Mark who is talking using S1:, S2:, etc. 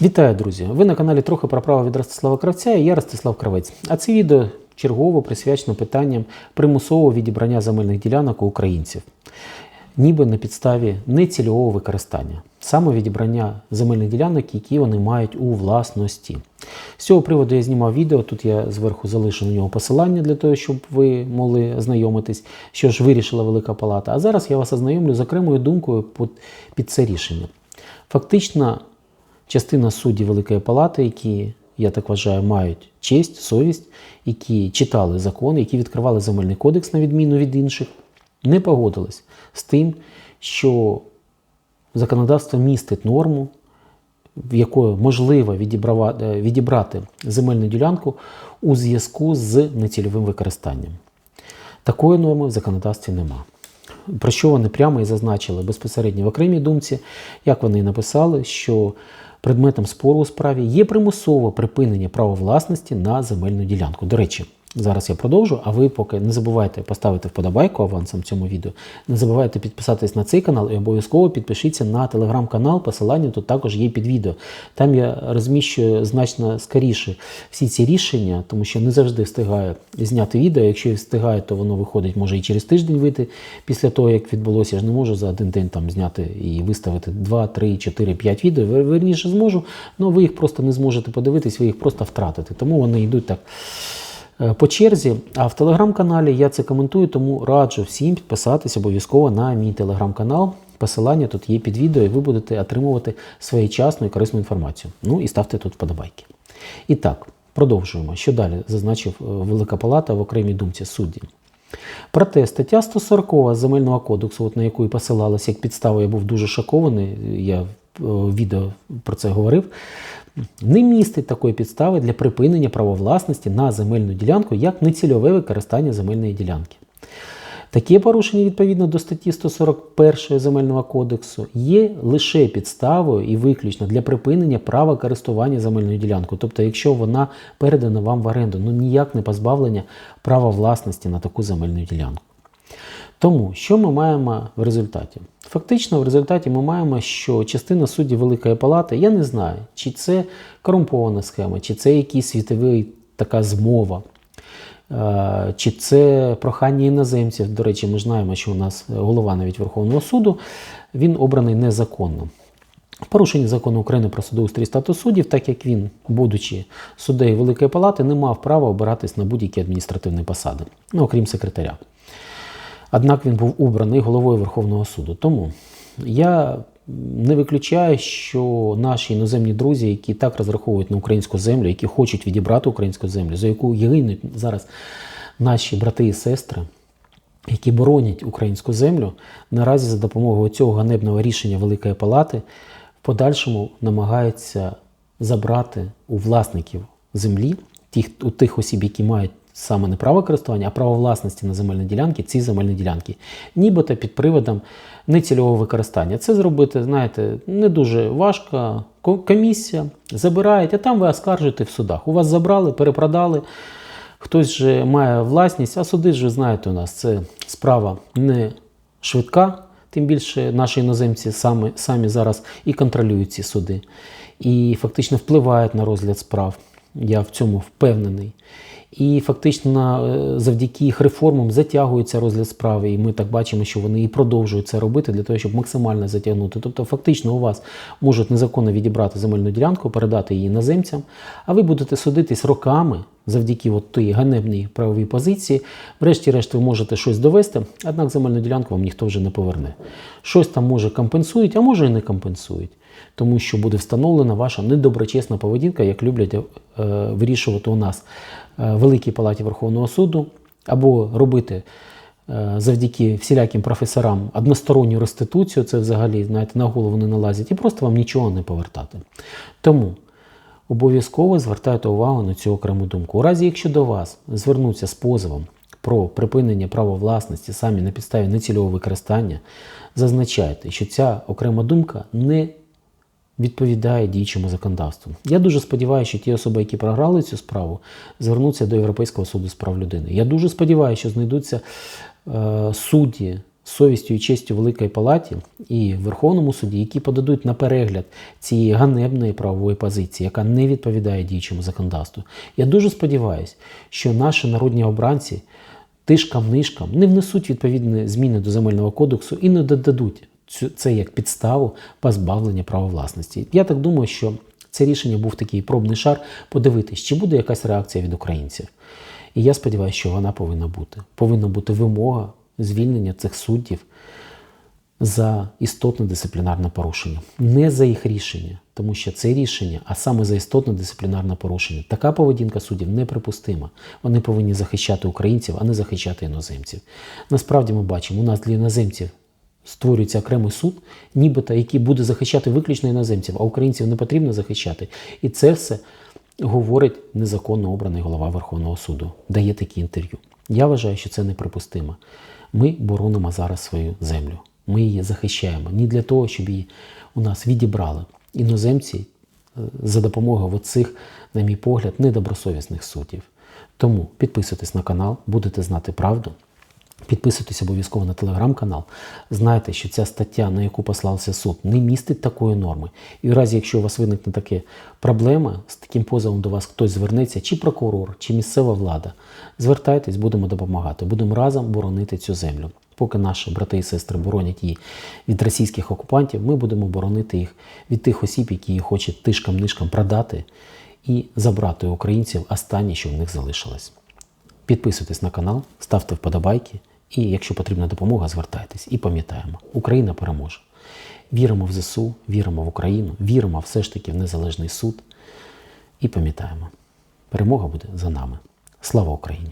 S1: Вітаю, друзі! Ви на каналі трохи про право від Ростислава Кравця і я Ростислав Кравець. А це відео чергово присвячено питанням примусового відібрання земельних ділянок у українців, ніби на підставі нецільового використання, саме відібрання земельних ділянок, які вони мають у власності. З цього приводу я знімав відео. Тут я зверху залишу на нього посилання для того, щоб ви могли ознайомитись, що ж вирішила Велика Палата. А зараз я вас ознайомлю з окремою думкою під- це рішення. Фактично, частина суддів Великої Палати, які, я так вважаю, мають честь, совість, які читали закон, які відкривали земельний кодекс на відміну від інших, не погодились з тим, що законодавство містить норму, в якої можливо е, відібрати земельну ділянку у зв'язку з нецільовим використанням. Такої норми в законодавстві нема. Про що вони прямо і зазначили безпосередньо в окремій думці, як вони написали, що предметом спору у справі є примусове припинення права власності на земельну ділянку. До речі, зараз я продовжу, а ви поки не забувайте поставити вподобайку авансом цьому відео, не забувайте підписатись на цей канал і обов'язково підпишіться на телеграм-канал. Посилання тут також є під відео. Там я розміщую значно скоріше всі ці рішення, тому що не завжди встигаю зняти відео. Якщо і встигаю, то воно виходить може і через тиждень вийти після того, як відбулося. Я ж не можу за один день там зняти і виставити 2, 3, 4, 5 відео. Верніше зможу, але ви їх просто не зможете подивитись, ви їх просто втратите. Тому вони йдуть так по черзі. А в телеграм-каналі я це коментую, тому раджу всім підписатись обов'язково на мій телеграм-канал. Посилання тут є під відео, і ви будете отримувати своєчасну і корисну інформацію. Ну і ставте тут вподобайки. І так, продовжуємо. Що далі зазначив е, Велика Палата в окремій думці судді. Проте стаття 140 Земельного кодексу, от на яку і посилалася як підстава, я був дуже шокований, я в е, відео про це говорив, не містить такої підстави для припинення права власності на земельну ділянку як нецільове використання земельної ділянки. Таке порушення відповідно до статті 141 Земельного кодексу є лише підставою і виключно для припинення права користування земельною ділянкою. Тобто, якщо вона передана вам в оренду, ну ніяк не позбавлення права власності на таку земельну ділянку. Тому що ми маємо в результаті? Фактично, в результаті ми маємо, що частина суддів Великої Палати, я не знаю, чи це корумпована схема, чи це якийсь світовий така змова. Е, Чи це прохання іноземців? До речі, ми знаємо, що у нас голова навіть Верховного суду він обраний незаконно. В порушенні закону України про судоустрій статус суддів, так як він, будучи суддею Великої Палати, не мав права обиратись на будь-які адміністративні посади, ну окрім секретаря. Однак він був обраний головою Верховного суду. Тому я не виключаю, що наші іноземні друзі, які так розраховують на українську землю, які хочуть відібрати українську землю, за яку гинуть зараз наші брати і сестри, які боронять українську землю, наразі за допомогою цього ганебного рішення Великої Палати в подальшому намагаються забрати у власників землі, тих, у тих осіб, які мають саме не право користування, а право власності на земельні ділянки, ці земельні ділянки, нібито під приводом нецільового використання. Це зробити, знаєте, не дуже важко. Комісія забирають, а там ви оскаржуєте в судах. У вас забрали, перепродали. Хтось же має власність, а суди ж знаєте у нас це справа не швидка, тим більше наші іноземці самі, самі зараз і контролюють ці суди, і фактично впливають на розгляд справ. Я в цьому впевнений. І фактично е, завдяки їх реформам затягується розгляд справи, і ми так бачимо, що вони і продовжують це робити для того, щоб максимально затягнути. Тобто, фактично, у вас можуть незаконно відібрати земельну ділянку, передати її іноземцям, а ви будете судитись роками завдяки от тій ганебній правовій позиції. Врешті-решт, ви можете щось довести, однак земельну ділянку вам ніхто вже не поверне. Щось там може компенсують, а може і не компенсують. Тому що буде встановлена ваша недоброчесна поведінка, як люблять е, вирішувати у нас е, в Великій Палаті Верховного суду, або робити е, завдяки всіляким професорам односторонню реституцію, це взагалі знаєте, на голову не налазять, і просто вам нічого не повертати. Тому обов'язково звертайте увагу на цю окрему думку. У разі, якщо до вас звернуться з позовом про припинення права власності самі на підставі нецільового використання, зазначайте, що ця окрема думка не відповідає діючому законодавству. Я дуже сподіваюся, що ті особи, які програли цю справу, звернуться до Європейського суду з прав людини. Я дуже сподіваюся, що знайдуться е, судді совістю і честю Великої Палаті і Верховному суді, які подадуть на перегляд цієї ганебної правової позиції, яка не відповідає діючому законодавству. Я дуже сподіваюся, що наші народні обранці тишкам-нишкам не внесуть відповідні зміни до земельного кодексу і не додадуть це як підставу позбавлення права власності. Я так думаю, що це рішення був такий пробний шар подивитись, чи буде якась реакція від українців. І я сподіваюся, що вона повинна бути. Повинна бути вимога звільнення цих суддів за істотне дисциплінарне порушення, не за їх рішення, тому що це рішення, а саме за істотне дисциплінарне порушення. Така поведінка суддів неприпустима. Вони повинні захищати українців, а не захищати іноземців. Насправді ми бачимо, у нас для іноземців створюється окремий суд, нібито який буде захищати виключно іноземців, а українців не потрібно захищати. І це все говорить незаконно обраний голова Верховного суду, дає такі інтерв'ю. Я вважаю, що це неприпустимо. Ми боронимо зараз свою землю. Ми її захищаємо не для того, щоб її у нас відібрали іноземці е, за допомогою оцих, на мій погляд, недобросовісних суддів. Тому підписуйтесь на канал, будете знати правду. Підписуйтесь обов'язково на телеграм-канал. Знайте, що ця стаття, на яку послався суд, не містить такої норми. І в разі, якщо у вас виникне така проблема, з таким позовом до вас хтось звернеться, чи прокурор, чи місцева влада, звертайтесь, будемо допомагати. Будемо разом боронити цю землю. Поки наші брати і сестри боронять її від російських окупантів, ми будемо боронити їх від тих осіб, які її хочуть тишкам-нишкам продати і забрати у українців останнє, що в них залишилось. Підписуйтесь на канал, ставте вподобайки. І якщо потрібна допомога, звертайтесь. І пам'ятаємо, Україна переможе. Віримо в ЗСУ, віримо в Україну, віримо все ж таки в незалежний суд. І пам'ятаємо, перемога буде за нами. Слава Україні!